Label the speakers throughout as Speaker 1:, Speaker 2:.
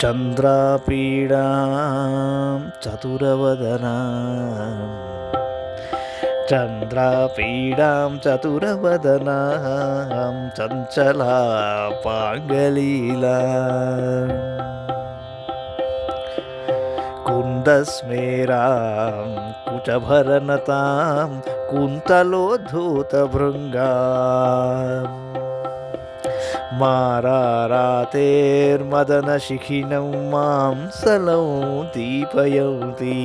Speaker 1: चन्द्रापीडां चतुरवदनां चन्द्रापीडां चतुरवदनां चञ्चला पाङ्गलीला कुन्दस्मेरां कुचभरनतां कुन्तलोद्धूतभृङ्गा मारारातेर्मदनशिखिनं मां सलौ दीपयौति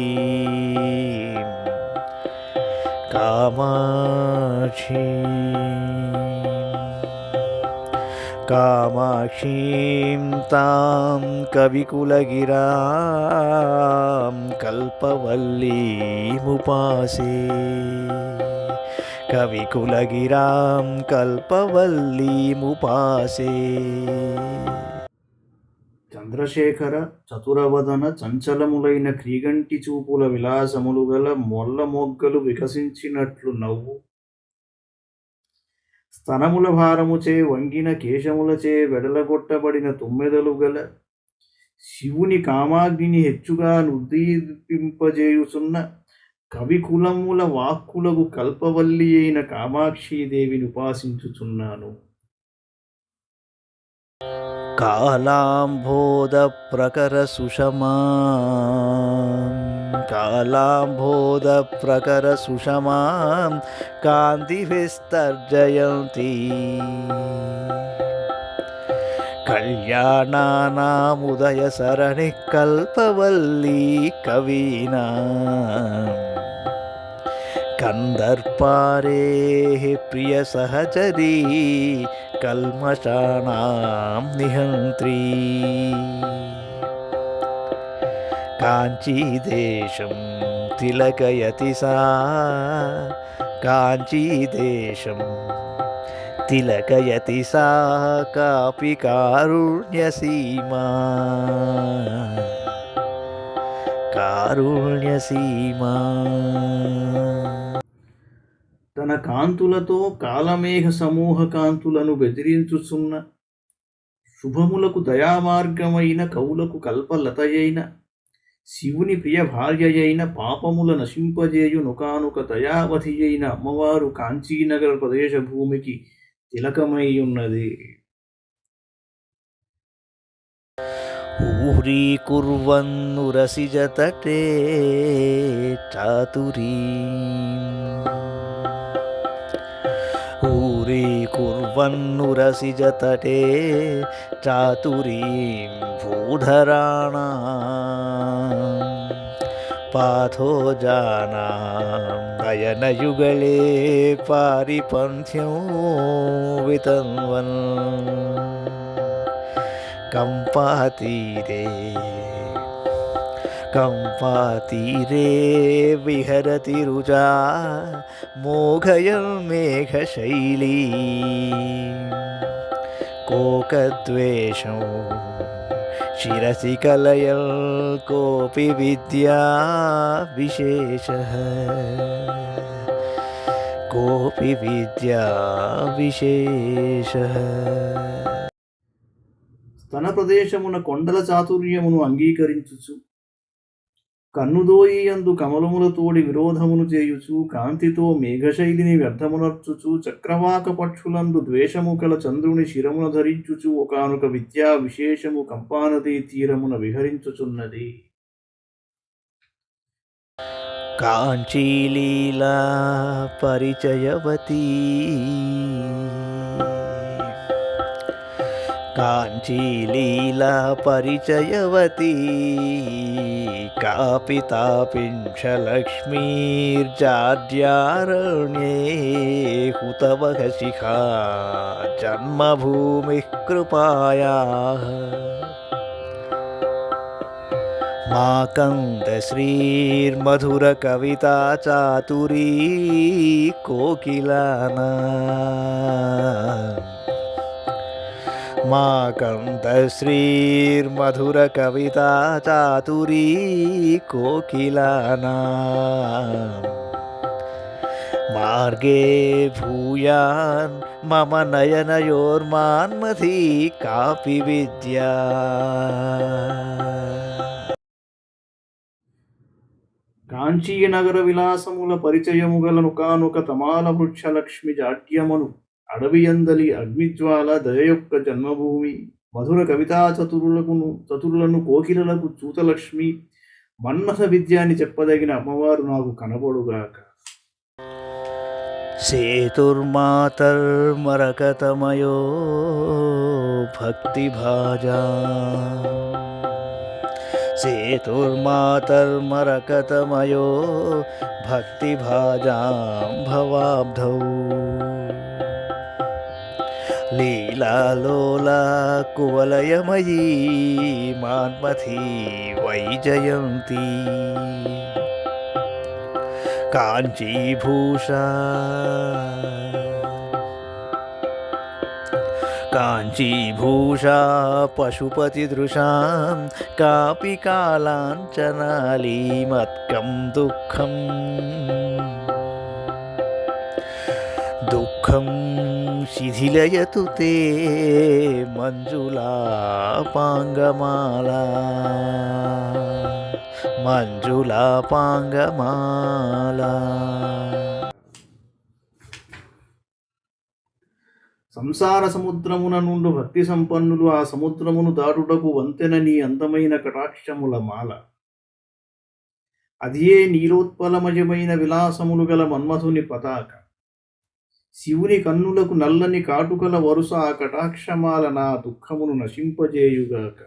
Speaker 1: कामाक्षी कामाक्षीं तां कविकुलगिरां कल्पवल्लीमुपासे కవికులగిరాం కల్పవల్లీముపాసే
Speaker 2: చంద్రశేఖర చతురవదన చంచలములైన క్రీగంటి చూపుల విలాసములు గల మొల్ల మొగ్గలు వికసించినట్లు నవ్వు. స్తనముల భారముచే వంగిన కేశములచే వెడలగొట్టబడిన తుమ్మెదలు గల శివుని కామాగ్నిని హెచ్చుగా నుద్దీపింపజేయుచున్న కవికులముల వాక్కులకు కల్పవల్లి అయిన కామాక్షీదేవిని ఉపాసించుచున్నాను.
Speaker 1: కాలాంబోధ ప్రకర సుషమా కాలాంబోధ ప్రకర సుషమాం కాంతి విస్తర్జయంతి. கல்யாணானாமுதய சரணி கல்பவல்லி கவீனா. கந்தர்பாரே பிரிய சகஜரி கல்மஷாணாம் நிகந்திரீ. காஞ்சிதேசம் திலகயதி சா காஞ்சிதேசம் తిలకయతి సా కాపి కారుణ్యసీమా. కారుణ్యసీమా
Speaker 2: తన కాంతులతో కాలమేఘ సమూహ కాంతులను బెదిరించుచున్న శుభములకు దయామార్గమైన కవులకు కల్పలతయైన శివుని ప్రియ భార్యయైన పాపముల నశింపజేయు నొకానొక దయావధి అయిన అమ్మవారు కాంచీనగర ప్రదేశ భూమికి తిలకమై ఉన్నది
Speaker 1: ఊరీకుర్వన్నురసిజతటే చాతురీ. ఊరీకుర్వన్నురసిజతటే చాతురీ భూధరాణా. पाथो जाना। नयनयुगले पारिपन्थ्यौ वितन्वन् कम्पातीरे कम्पातीरे विहरति रुजा मोघयं मेघशैली कोकद्वेषौ శిరసి కలయల్ కోపి విద్యా విశేష. కోపి విద్యా విశేష.
Speaker 2: స్తన ప్రదేశమున కొండల చాతుర్యమును అంగీకరించుచు కన్నుదోయియందు కమలములతోడి విరోధమును చేయుచు కాంతితో మేఘశైలిని వ్యర్థమునర్చుచు చక్రవాక పక్షులందు ద్వేషము కల చంద్రుని శిరమున ధరించుచు ఒకనొక విద్యా విశేషము కంపానదీ తీరమున విహరించుచున్నది.
Speaker 1: కాంచీలీలా పరిచయవతీ. కాంచీలీలా పరిచయవతీ కాపి తాపింక్షలక్ష్మీర్జాడ్యారణ్యే హుతవహ శిఖా జన్మభూమి కృపాయా మాకందశ్రీర్మధురకవితా చాతురీ కోకిలానా మాకందశ్రీర్మధురకవితా చాతురీ కోకిలానా మార్గే భూయాన్ మమ నయనయోర్మాన్మథీ కాపి విద్యా.
Speaker 2: కాంచీనగర విలాసముల పరిచయము గలను కానుక తమాల వృక్షలక్ష్మి జాడ్యమను అడవియందలి అగ్నిజ్వాల దయ యొక్క జన్మభూమి మధుర కవితా చతురులకును చతురులను కోకిలలకు చూతలక్ష్మి మన్మథ విద్య అని చెప్పదగిన అమ్మవారు నాకు కనబడుగాక.
Speaker 1: సేతుర్మాతర్మరకతమయో భక్తిభాజా. సేతుర్మాతర్మరకతమయో భక్తిభాజాం భవాబ్ధౌ లీలాలోలా కువలయమయీ మాన్మథీ వైజయంతి. కాంచీభూషా. కాంచీభూషా పశుపతిదృశాం కాపి కాలాంచనాలీమత్కం దుఃఖం. దుఃఖం శిథిలయతు తే మంజులాపాంగమాల మంజులాపాంగమాలా
Speaker 2: సంసార సముద్రమున నుండు భక్తి సంపన్నులు ఆ సముద్రమును దాటుటకు వంతెన నీ అందమైన కటాక్షముల మాల. అదియే నీలోత్పలమయమైన విలాసములు గల మన్మథుని పతాక. శివుని కన్నులకు నల్లని కాటుకల వరుస ఆ కటాక్షమాల నా దుఃఖమును నశింపజేయుగాక.